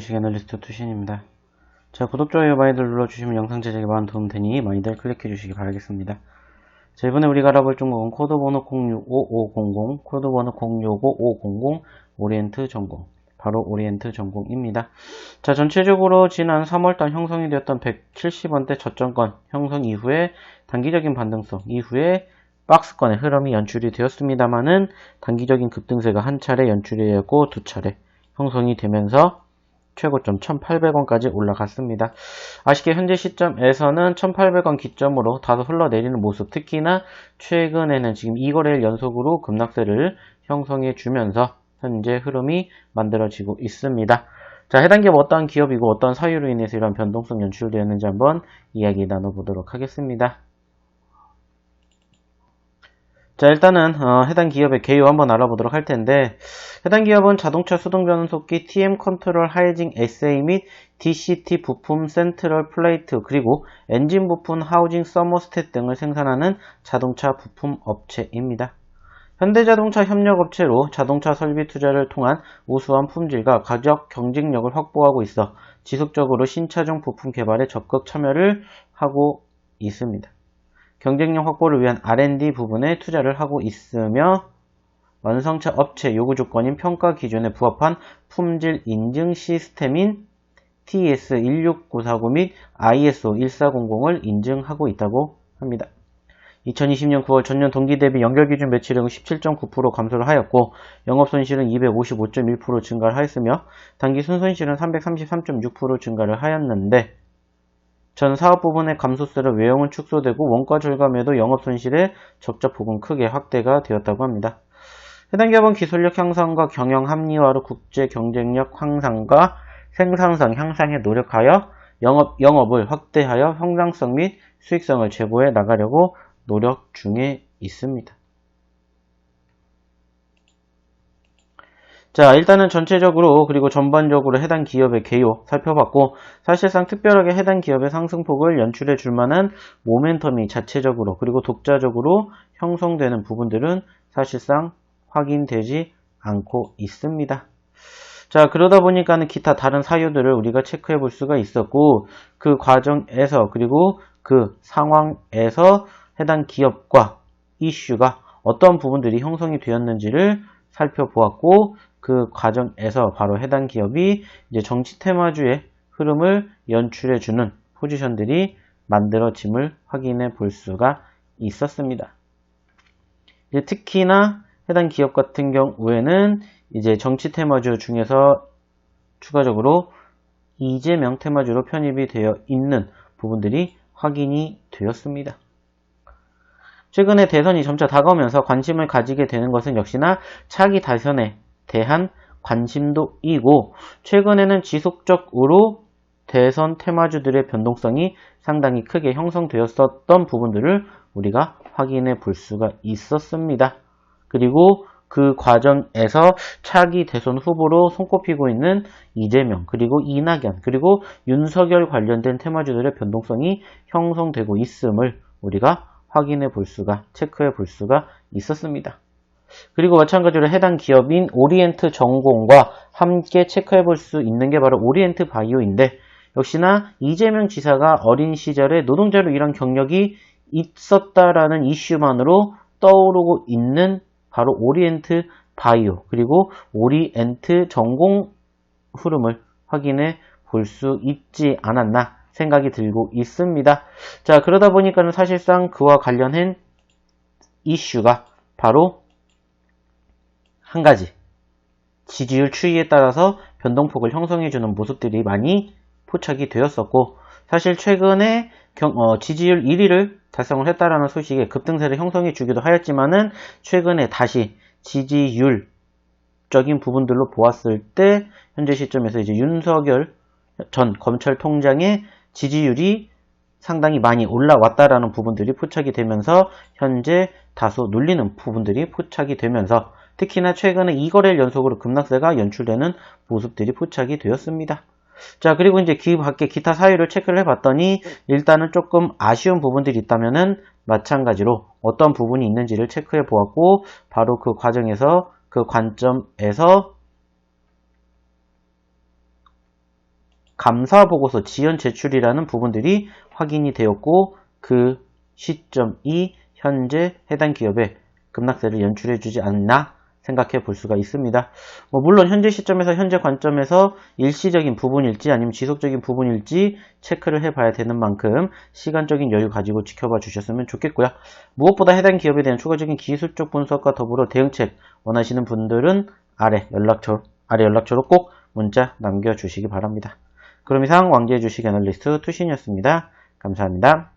주식 애널리스트 투신입니다. 자, 구독, 좋아요 많이들 눌러주시면 영상 제작에 많은 도움 되니 많이들 클릭해 주시기 바라겠습니다. 자, 이번에 우리가 알아볼 종목은 코드 번호 065500, 코드 번호 065500, 오리엔트 전공. 바로 오리엔트 전공입니다. 자, 전체적으로 지난 3월달 형성이 되었던 170원대 저점권 형성 이후에 단기적인 반등성 이후에 박스권의 흐름이 연출이 되었습니다만은 단기적인 급등세가 한 차례 연출이 되었고 두 차례 형성이 되면서 최고점 1800원까지 올라갔습니다. 아쉽게 현재 시점에서는 1800원 기점으로 다소 흘러내리는 모습 특히나 최근에는 지금 2거래일 연속으로 급락세를 형성해 주면서 현재 흐름이 만들어지고 있습니다. 자, 해당 기업 어떠한 기업이고 어떤 사유로 인해서 이런 변동성 연출되었는지 한번 이야기 나눠보도록 하겠습니다. 자 일단은 어, 해당 기업의 개요 한번 알아보도록 할 텐데 해당 기업은 자동차 수동 변속기 TM 컨트롤 하이징 SA 및 DCT 부품 센트럴 플레이트 그리고 엔진 부품 하우징 서머스탯 등을 생산하는 자동차 부품 업체입니다. 현대자동차 협력업체로 자동차 설비 투자를 통한 우수한 품질과 가격 경쟁력을 확보하고 있어 지속적으로 신차종 부품 개발에 적극 참여를 하고 있습니다. 경쟁력 확보를 위한 R&D 부분에 투자를 하고 있으며 완성차 업체 요구 조건인 평가 기준에 부합한 품질 인증 시스템인 TS16949 및 ISO 1400을 인증하고 있다고 합니다. 2020년 9월 전년 동기 대비 연결 기준 매출액은 17.9% 감소를 하였고 영업 손실은 255.1% 증가를 하였으며 단기 순손실은 333.6% 증가를 하였는데 전 사업 부분의 감소세로 외형은 축소되고 원가 절감에도 영업 손실의 적자 폭은 크게 확대가 되었다고 합니다. 해당 기업은 기술력 향상과 경영 합리화로 국제 경쟁력 향상과 생산성 향상에 노력하여 영업, 영업을 확대하여 성장성 및 수익성을 제고해 나가려고 노력 중에 있습니다. 자, 일단은 전체적으로 그리고 전반적으로 해당 기업의 개요 살펴봤고 사실상 특별하게 해당 기업의 상승폭을 연출해 줄 만한 모멘텀이 자체적으로 그리고 독자적으로 형성되는 부분들은 사실상 확인되지 않고 있습니다. 자, 그러다 보니까는 기타 다른 사유들을 우리가 체크해 볼 수가 있었고 그 과정에서 그리고 그 상황에서 해당 기업과 이슈가 어떤 부분들이 형성이 되었는지를 살펴보았고 그 과정에서 바로 해당 기업이 이제 정치 테마주의 흐름을 연출해 주는 포지션들이 만들어짐을 확인해 볼 수가 있었습니다. 특히나 해당 기업 같은 경우에는 이제 정치 테마주 중에서 추가적으로 이재명 테마주로 편입이 되어 있는 부분들이 확인이 되었습니다. 최근에 대선이 점차 다가오면서 관심을 가지게 되는 것은 역시나 차기 다선에 대한 관심도이고 최근에는 지속적으로 대선 테마주들의 변동성이 상당히 크게 형성되었었던 부분들을 우리가 확인해 볼 수가 있었습니다. 그리고 그 과정에서 차기 대선 후보로 손꼽히고 있는 이재명 그리고 이낙연 그리고 윤석열 관련된 테마주들의 변동성이 형성되고 있음을 우리가 확인해 볼 수가 체크해 볼 수가 있었습니다. 그리고 마찬가지로 해당 기업인 오리엔트 전공과 함께 체크해 볼 수 있는 게 바로 오리엔트 바이오인데 역시나 이재명 지사가 어린 시절에 노동자로 일한 경력이 있었다라는 이슈만으로 떠오르고 있는 바로 오리엔트 바이오 그리고 오리엔트 전공 흐름을 확인해 볼 수 있지 않았나 생각이 들고 있습니다. 자 그러다 보니까는 사실상 그와 관련한 이슈가 바로 한 가지 지지율 추이에 따라서 변동폭을 형성해주는 모습들이 많이 포착이 되었었고 사실 최근에 경, 어, 지지율 1위를 달성을 했다라는 소식에 급등세를 형성해 주기도 하였지만은 최근에 다시 지지율적인 부분들로 보았을 때 현재 시점에서 이제 윤석열 전 검찰 통장의 지지율이 상당히 많이 올라왔다라는 부분들이 포착이 되면서 현재 다소 눌리는 부분들이 포착이 되면서 특히나 최근에 2거래일 연속으로 급락세가 연출되는 모습들이 포착이 되었습니다. 자 그리고 이제 그 밖에 기타 사유를 체크를 해봤더니 일단은 조금 아쉬운 부분들이 있다면은 마찬가지로 어떤 부분이 있는지를 체크해 보았고 바로 그 과정에서 그 관점에서 감사 보고서 지연 제출이라는 부분들이 확인이 되었고 그 시점이 현재 해당 기업에 급락세를 연출해 주지 않나 생각해 볼 수가 있습니다. 뭐 물론 현재 시점에서 현재 관점에서 일시적인 부분일지 아니면 지속적인 부분일지 체크를 해봐야 되는 만큼 시간적인 여유 가지고 지켜봐 주셨으면 좋겠고요. 무엇보다 해당 기업에 대한 추가적인 기술적 분석과 더불어 대응책 원하시는 분들은 아래 연락처 아래 연락처로 꼭 문자 남겨주시기 바랍니다. 그럼 이상 왕기의 주식 애널리스트 투신이었습니다. 감사합니다.